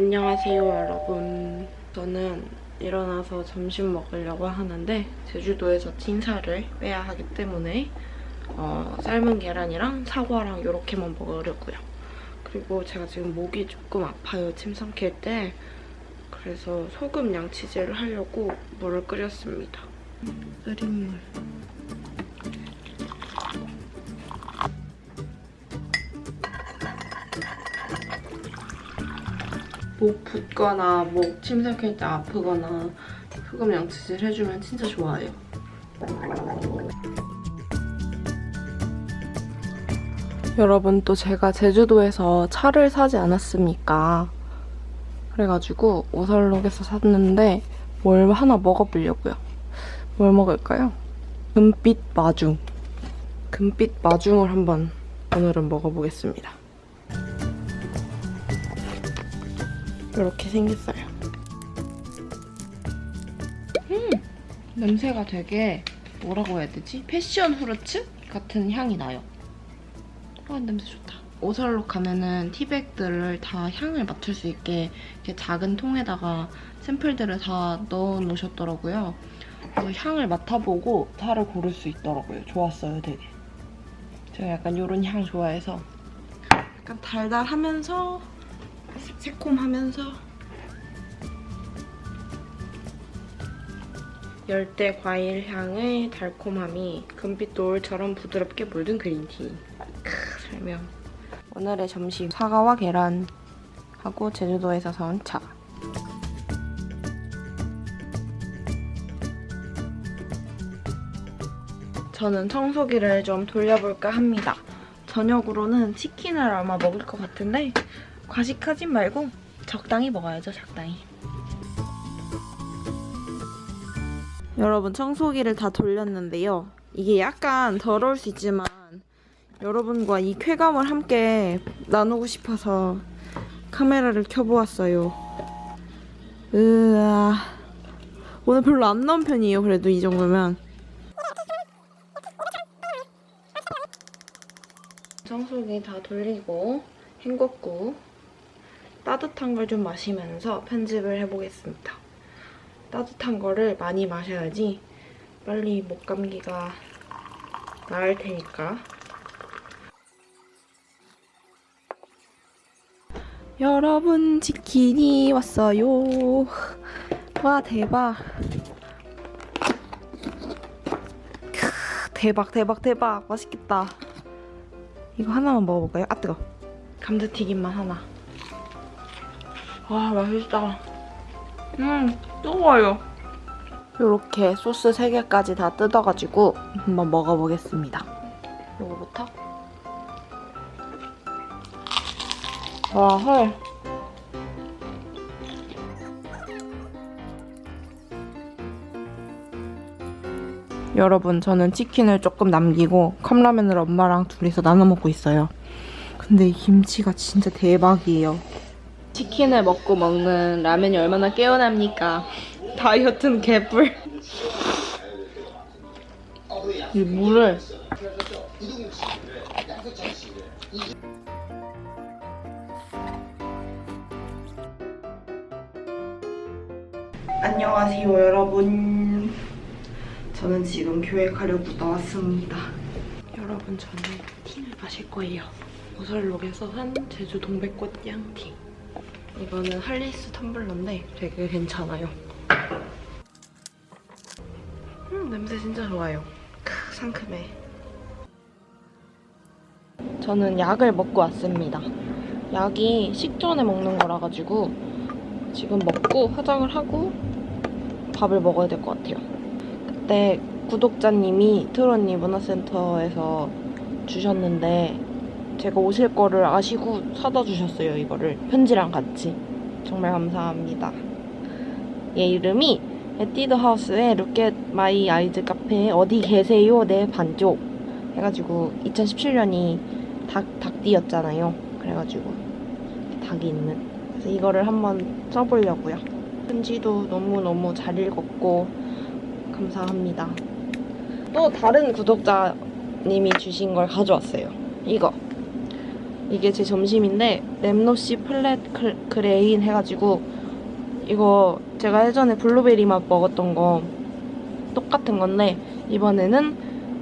안녕하세요 여러분. 저는 일어나서 점심 먹으려고 하는데 제주도에서 진사를 빼야 하기 때문에 어, 삶은 계란이랑 사과랑 이렇게만 먹으려고요. 그리고 제가 지금 목이 조금 아파요 침 삼킬 때. 그래서 소금 양치질을 하려고 물을 끓였습니다. 끓인 물 목 붓거나 목 침삭할 때 아프거나 소금 양치질 해주면 진짜 좋아요. 여러분 또 제가 제주도에서 차를 사지 않았습니까? 그래가지고 오설록에서 샀는데 뭘 하나 먹어보려고요. 뭘 먹을까요? 금빛 마중. 금빛 마중을 한번 오늘은 먹어보겠습니다. 이렇게 생겼어요. 음, 냄새가 되게 뭐라고 해야 되지? 패션 후르츠 같은 향이 나요. 아, 냄새 좋다. 오설록 가면은 티백들을 다 향을 맡을 수 있게 이렇게 작은 통에다가 샘플들을 다 넣어 놓으셨더라고요. 그래서 향을 맡아보고 차를 고를 수 있더라고요. 좋았어요, 되게. 제가 약간 이런 향 좋아해서 약간 달달하면서 새콤하면서 열대 과일 향의 달콤함이 금빛 노을처럼 부드럽게 물든 그린티. 크, 설명. 오늘의 점심 사과와 계란 하고 제주도에서 사온 차. 저는 청소기를 좀 돌려볼까 합니다. 저녁으로는 치킨을 아마 먹을 것 같은데 과식하진 말고 적당히 먹어야죠, 적당히. 여러분 청소기를 다 돌렸는데요. 이게 약간 더러울 수 있지만 여러분과 이 쾌감을 함께 나누고 싶어서 카메라를 켜보았어요. 으아. 오늘 별로 안 나온 편이에요. 그래도 이 정도면. 청소기 다 돌리고 헹궜고 따뜻한 걸 좀 마시면서 편집을 해보겠습니다. 따뜻한 거를 많이 마셔야지 빨리 목 감기가 나을 테니까. 여러분 치킨이 왔어요. 와 대박. 크, 대박 대박 대박 맛있겠다. 이거 하나만 먹어볼까요? 아 뜨거. 감자튀김만 하나. 와 맛있다. 음 뜨거워요. 이렇게 소스 3개까지 다 뜯어가지고 한번 먹어보겠습니다. 요거부터. 와 헐. 여러분 저는 치킨을 조금 남기고 컵라면을 엄마랑 둘이서 나눠 먹고 있어요. 근데 이 김치가 진짜 대박이에요. 치킨을 먹고 먹는 라면이 얼마나 깨어납니까? 다이어트는 개뿔. 이 물을 안녕하세요 여러분. 저는 지금 교회 가려고 나왔습니다. 여러분 저는 티를 마실 거예요. 오설록에서 산 제주 동백꽃 향티. 이거는 할리스 텀블러인데 되게 괜찮아요. 음, 냄새 진짜 좋아요. 크, 상큼해. 저는 약을 먹고 왔습니다. 약이 식전에 먹는 거라 가지고 지금 먹고 화장을 하고 밥을 먹어야 될 것 같아요. 그때 구독자님이 트로니 문화센터에서 주셨는데 제가 오실 거를 아시고 사다 주셨어요 이거를. 편지랑 같이. 정말 감사합니다. 얘 이름이 에뛰드 하우스의 루켓 마이 아이즈 카페 어디 계세요? 내 반쪽. 해가지고 2017년이 닭, 닭띠였잖아요. 그래가지고 닭이 있는. 그래서 이거를 한번 써보려고요. 편지도 너무너무 잘 읽었고 감사합니다. 또 다른 구독자님이 주신 걸 가져왔어요. 이거 이게 제 점심인데 lem노시 플랫 크- 그레인 해가지고 이거 제가 예전에 블루베리 맛 먹었던 거 똑같은 건데 이번에는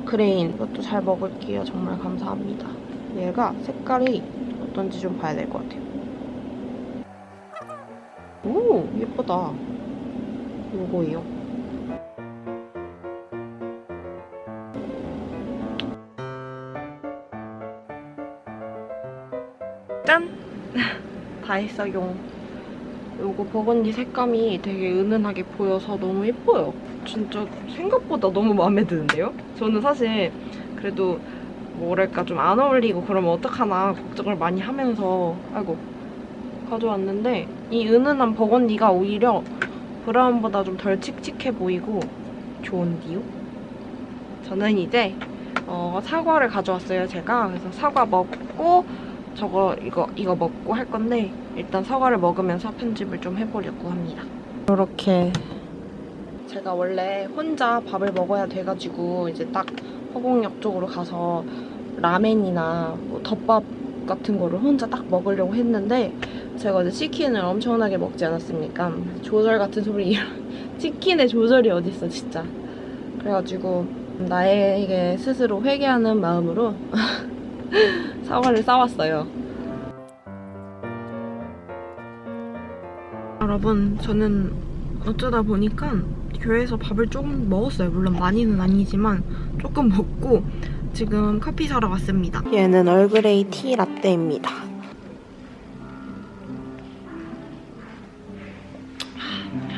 그레인 이것도 잘 먹을게요. 정말 감사합니다. 얘가 색깔이 어떤지 좀 봐야 될 것 같아요. 오 예쁘다. 요거예요. 다 했어요. 요거 버건디 색감이 되게 은은하게 보여서 너무 예뻐요. 진짜 생각보다 너무 마음에 드는데요? 저는 사실 그래도 뭐랄까 좀 안 어울리고 그러면 어떡하나 걱정을 많이 하면서 아이고 가져왔는데 이 은은한 버건디가 오히려 브라운보다 좀 덜 칙칙해 보이고 좋은디요? 저는 이제 어, 사과를 가져왔어요 제가 그래서 사과 먹고 저거 이거 이거 먹고 할 건데 일단 사과를 먹으면서 편집을 좀 해보려고 합니다. 이렇게 제가 원래 혼자 밥을 먹어야 돼가지고 이제 딱 허공역 쪽으로 가서 라멘이나 뭐 덮밥 같은 거를 혼자 딱 먹으려고 했는데 제가 어제 치킨을 엄청나게 먹지 않았습니까? 조절 같은 소리 치킨의 조절이 어딨어 진짜 그래가지고 나에게 스스로 회개하는 마음으로 사과를 싸왔어요. 여러분, 저는 어쩌다 보니까 교회에서 밥을 조금 먹었어요. 물론 많이는 아니지만 조금 먹고 지금 커피 사러 왔습니다. 얘는 얼그레이 티 라떼입니다.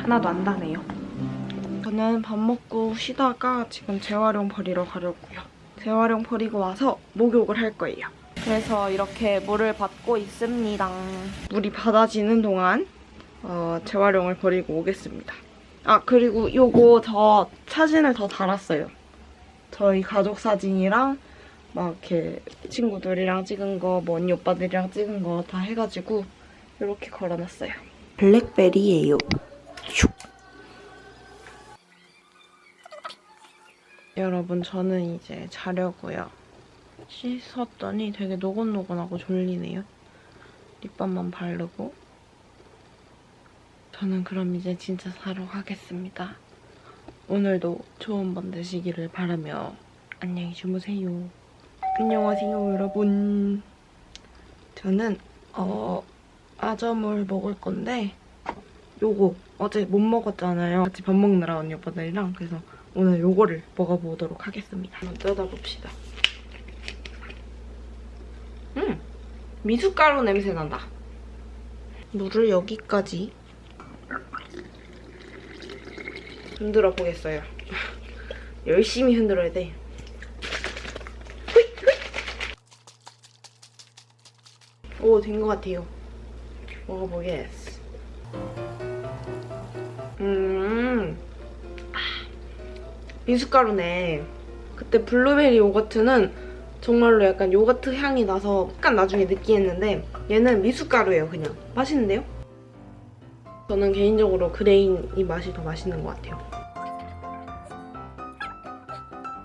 하나도 안 다네요. 저는 밥 먹고 쉬다가 지금 재활용 버리러 가려고요. 재활용 버리고 와서 목욕을 할 거예요. 그래서 이렇게 물을 받고 있습니다. 물이 받아지는 동안 어, 재활용을 버리고 오겠습니다. 아 그리고 요거 저 사진을 더 달았어요. 저희 가족 사진이랑 막 이렇게 친구들이랑 찍은 거, 뭐 언니 오빠들이랑 찍은 거 다 해가지고 이렇게 걸어놨어요. 블랙베리예요. 슉. 여러분 저는 이제 자려고요. 씻었더니 되게 노곤노곤하고 졸리네요. 립밤만 바르고 저는 그럼 이제 진짜 자러 가겠습니다. 오늘도 좋은 밤 되시기를 바라며 안녕히 주무세요. 안녕하세요 여러분. 저는 어 아점을 먹을 건데 요거 어제 못 먹었잖아요. 같이 밥 먹느라 언니 오빠들이랑 그래서 오늘 요거를 먹어보도록 하겠습니다. 한번 뜯어봅시다. 음! 미숫가루 냄새 난다. 물을 여기까지 흔들어 보겠어요. 열심히 흔들어야 돼. 오, 된 것 같아요. 먹어보겠어. 음. 미숫가루네. 그때 블루베리 요거트는 정말로 약간 요거트 향이 나서 약간 나중에 느끼했는데 얘는 미숫가루예요 그냥. 맛있는데요? 저는 개인적으로 그레인이 맛이 더 맛있는 것 같아요.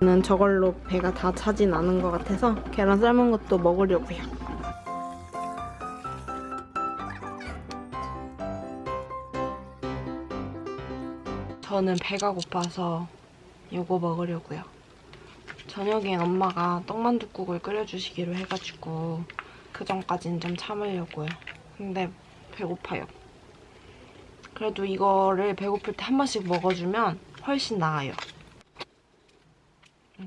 저는 저걸로 배가 다 차진 않은 것 같아서 계란 삶은 것도 먹으려고요. 저는 배가 고파서 요거 먹으려고요. 저녁엔 엄마가 떡만둣국을 끓여주시기로 해가지고 그 전까진 좀 참으려고요. 근데 배고파요. 그래도 이거를 배고플 때 한 번씩 먹어주면 훨씬 나아요. 음.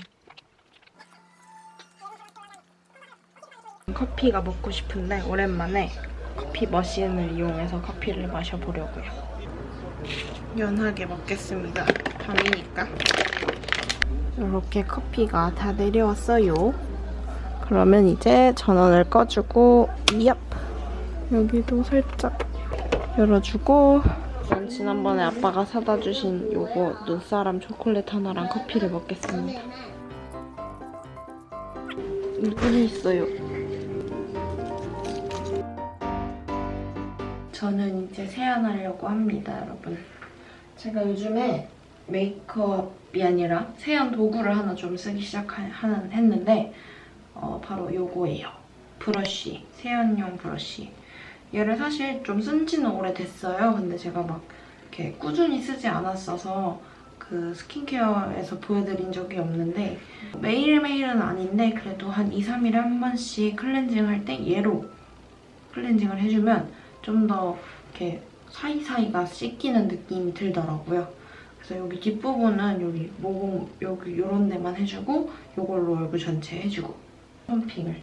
커피가 먹고 싶은데 오랜만에 커피 머신을 이용해서 커피를 마셔보려고요. 연하게 먹겠습니다. 밤이니까. 이렇게 커피가 다 내려왔어요. 그러면 이제 전원을 꺼주고 얍! 여기도 살짝 열어주고 전 지난번에 아빠가 사다 주신 요거 눈사람 초콜릿 하나랑 커피를 먹겠습니다. 물이 있어요. 저는 이제 세안하려고 합니다, 여러분. 제가 요즘에 메이크업이 아니라 세안 도구를 하나 좀 쓰기 시작했는데 어, 바로 요거예요. 브러쉬, 세안용 브러쉬. 얘를 사실 좀 쓴 지는 오래됐어요. 근데 제가 막 이렇게 꾸준히 쓰지 않았어서 그 스킨케어에서 보여드린 적이 없는데 매일매일은 아닌데 그래도 한 2, 3일에 한 번씩 클렌징 할 때 얘로 클렌징을 해주면 좀 더 이렇게 사이사이가 씻기는 느낌이 들더라고요. 그래서 여기 뒷부분은 여기 모공 여기 이런 데만 해주고 이걸로 얼굴 전체 해주고 펌핑을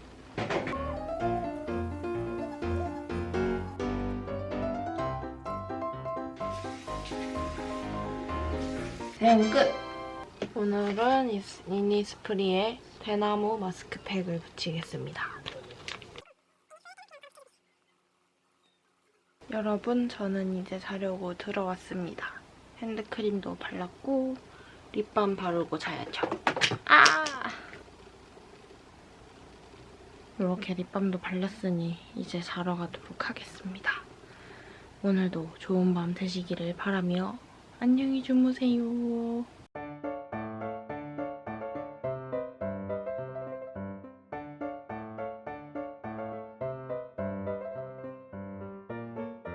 사용 끝! 오늘은 이- 이니스프리의 대나무 마스크팩을 붙이겠습니다. 여러분, 저는 이제 자려고 들어왔습니다. 핸드크림도 발랐고 립밤 바르고 자야죠. 아! 이렇게 립밤도 발랐으니 이제 자러 가도록 하겠습니다. 오늘도 좋은 밤 되시기를 바라며 안녕히 주무세요.